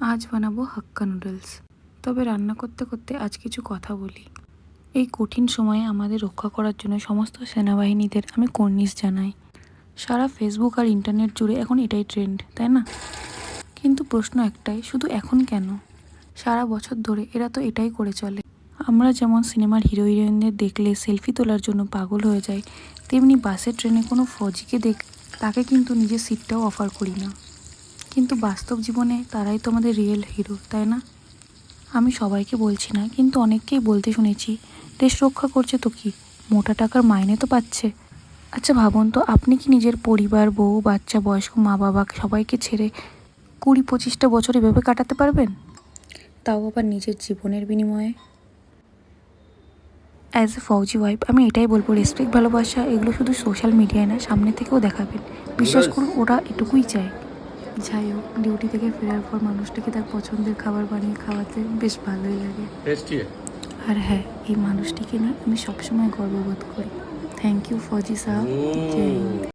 আজ বানাবো হাক্কা নুডলস। তবে রান্না করতে করতে আজ কিছু কথা বলি। এই কঠিন সময়ে আমাদের রক্ষা করার জন্য সমস্ত সেনাবাহিনীদের আমি কর্নিশ জানাই। সারা ফেসবুক আর ইন্টারনেট জুড়ে এখন এটাই ট্রেন্ড তাই না? কিন্তু প্রশ্ন একটাই, শুধু এখন কেন? সারা বছর ধরে এরা তো এটাই করে চলে। আমরা যেমন সিনেমার হিরো হিরোইনদের দেখলে সেলফি তোলার জন্য পাগল হয়ে যাই, তেমনি বাসে ট্রেনে কোনো ফৌজিকে দেখ তাকে কিন্তু নিজের সিটটাও অফার করি না। কিন্তু বাস্তব জীবনে তারাই তো আমাদের রিয়েল হিরো তাই না? আমি সবাইকে বলছি না কিন্তু অনেককেই বলতে শুনেছি দেশ রক্ষা করছে তো কি? মোটা টাকার মাইনে তো পাচ্ছে। আচ্ছা ভাবুন তো আপনি কি নিজের পরিবার বউ বাচ্চা বয়স্ক মা বাবা সবাইকে ছেড়ে কুড়ি পঁচিশটা বছর এভাবে কাটাতে পারবেন? তাও আবার নিজের জীবনের বিনিময়ে? অ্যাজ এ ফৌজি ওয়াইফ আমি এটাই বলব রেসপেক্ট ভালোবাসা এগুলো শুধু সোশ্যাল মিডিয়ায় না সামনে থেকেও দেখাবেন। বিশ্বাস করুন ওরা এটুকুই চায়। যাই হোক ডিউটি থেকে ফেরার পর মানুষটাকে তার পছন্দের খাবার বানিয়ে খাওয়াতে বেশ ভালোই লাগে। আর হ্যাঁ এই মানুষটিকে নিয়ে আমি সবসময় গর্ববোধ করি। থ্যাংক ইউ ফজি সাহ জয় হিন্দ।